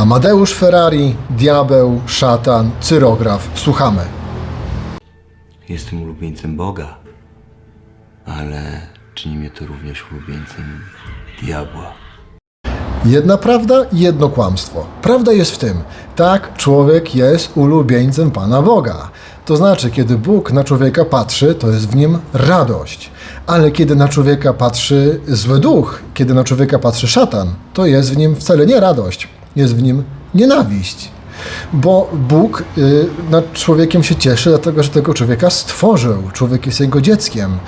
Amadeusz Ferrari, Diabeł, Szatan, Cyrograf. Słuchamy. Jestem ulubieńcem Boga, ale czyni mnie to również ulubieńcem diabła. Jedna prawda i jedno kłamstwo. Prawda jest w tym, tak, człowiek jest ulubieńcem Pana Boga. To znaczy, kiedy Bóg na człowieka patrzy, to jest w nim radość. Ale kiedy na człowieka patrzy zły duch, kiedy na człowieka patrzy szatan, to jest w nim wcale nie radość, jest w nim nienawiść. Bo Bóg y, nad człowiekiem się cieszy, dlatego że tego człowieka stworzył. Człowiek jest jego dzieckiem.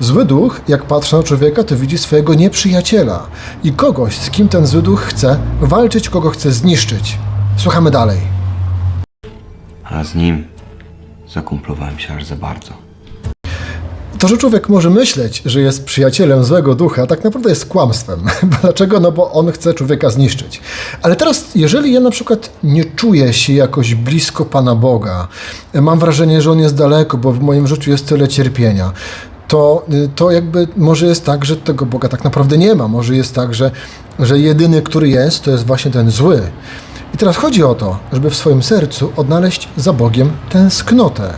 Zły duch, jak patrzy na człowieka, to widzi swojego nieprzyjaciela i kogoś, z kim ten zły duch chce walczyć, kogo chce zniszczyć. Słuchamy dalej. A z nim zakumplowałem się aż za bardzo. To, że człowiek może myśleć, że jest przyjacielem złego ducha, tak naprawdę jest kłamstwem. Dlaczego? No bo on chce człowieka zniszczyć. Ale teraz, jeżeli ja na przykład nie czuję się jakoś blisko Pana Boga, mam wrażenie, że On jest daleko, bo w moim życiu jest tyle cierpienia, to, to jakby może jest tak, że tego Boga tak naprawdę nie ma. Może jest tak, że, że jedyny, który jest, to jest właśnie ten zły. I teraz chodzi o to, żeby w swoim sercu odnaleźć za Bogiem tęsknotę.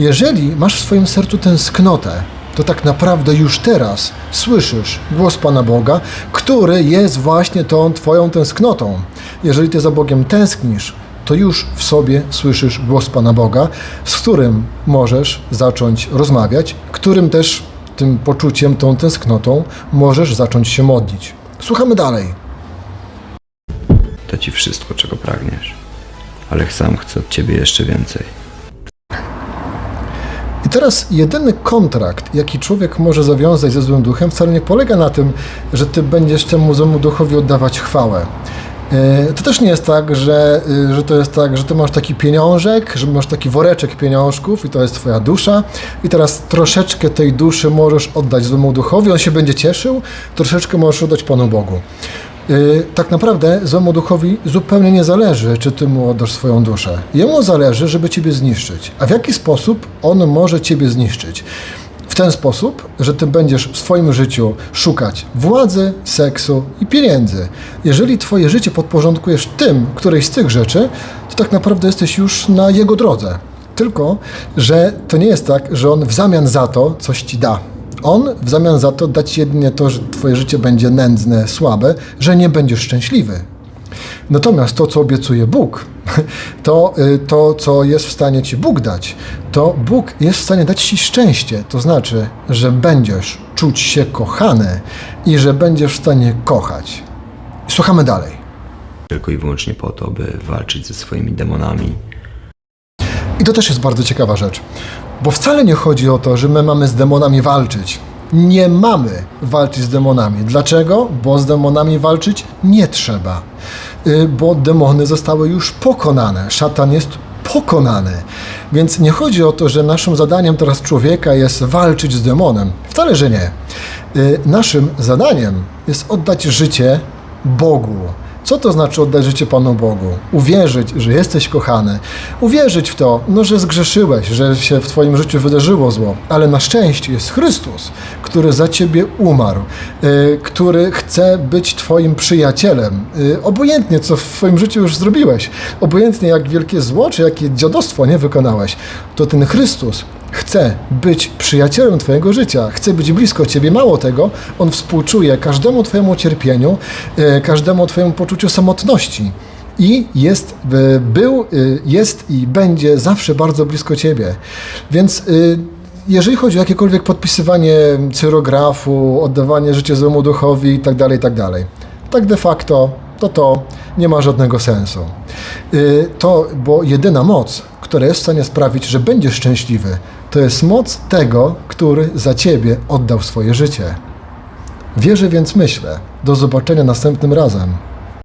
Jeżeli masz w swoim sercu tęsknotę, to tak naprawdę już teraz słyszysz głos Pana Boga, który jest właśnie tą Twoją tęsknotą. Jeżeli Ty za Bogiem tęsknisz, to już w sobie słyszysz głos Pana Boga, z którym możesz zacząć rozmawiać, którym też tym poczuciem, tą tęsknotą możesz zacząć się modlić. Słuchamy dalej. Da ci wszystko, czego pragniesz, ale sam chcę od ciebie jeszcze więcej. Teraz jedyny kontrakt, jaki człowiek może zawiązać ze złym duchem, wcale nie polega na tym, że ty będziesz temu złemu duchowi oddawać chwałę. E, To też nie jest tak, że, y, że to jest tak, że ty masz taki pieniążek, że masz taki woreczek pieniążków i to jest twoja dusza i teraz troszeczkę tej duszy możesz oddać złemu duchowi, on się będzie cieszył, troszeczkę możesz oddać Panu Bogu. Y, tak naprawdę złemu duchowi zupełnie nie zależy, czy ty mu oddasz swoją duszę. Jemu zależy, żeby ciebie zniszczyć. A w jaki sposób on może ciebie zniszczyć? W ten sposób, że ty będziesz w swoim życiu szukać władzy, seksu i pieniędzy. Jeżeli twoje życie podporządkujesz tym, którejś z tych rzeczy, to tak naprawdę jesteś już na jego drodze. Tylko, że to nie jest tak, że on w zamian za to coś ci da. On w zamian za to da ci jedynie to, że twoje życie będzie nędzne, słabe, że nie będziesz szczęśliwy. Natomiast to, co obiecuje Bóg, to, y, to, co jest w stanie ci Bóg dać, to Bóg jest w stanie dać ci szczęście. To znaczy, że będziesz czuć się kochany i że będziesz w stanie kochać. Słuchamy dalej. Tylko i wyłącznie po to, by walczyć ze swoimi demonami. I to też jest bardzo ciekawa rzecz, bo wcale nie chodzi o to, że my mamy z demonami walczyć. Nie mamy walczyć z demonami. Dlaczego? Bo z demonami walczyć nie trzeba. Y, Bo demony zostały już pokonane. Szatan jest pokonany. Więc nie chodzi o to, że naszym zadaniem teraz człowieka jest walczyć z demonem. Wcale, że nie. Y, Naszym zadaniem jest oddać życie Bogu. Co to znaczy oddać życie Panu Bogu? Uwierzyć, że jesteś kochany. Uwierzyć w to, no, że zgrzeszyłeś, że się w Twoim życiu wydarzyło zło. Ale na szczęście jest Chrystus, który za Ciebie umarł, y, który chce być Twoim przyjacielem. Y, obojętnie, co w Twoim życiu już zrobiłeś, obojętnie jak wielkie zło, czy jakie dziadostwo nie wykonałeś, to ten Chrystus chce być przyjacielem Twojego życia, chce być blisko Ciebie. Mało tego, On współczuje każdemu Twojemu cierpieniu, e, każdemu Twojemu poczuciu samotności. I jest, e, był, e, jest i będzie zawsze bardzo blisko Ciebie. Więc jeżeli chodzi o jakiekolwiek podpisywanie cyrografu, oddawanie życia złemu duchowi itd., itd., tak de facto to to nie ma żadnego sensu. To, bo jedyna moc, która jest w stanie sprawić, że będziesz szczęśliwy, to jest moc tego, który za ciebie oddał swoje życie. Wierzę więc myślę. Do zobaczenia następnym razem.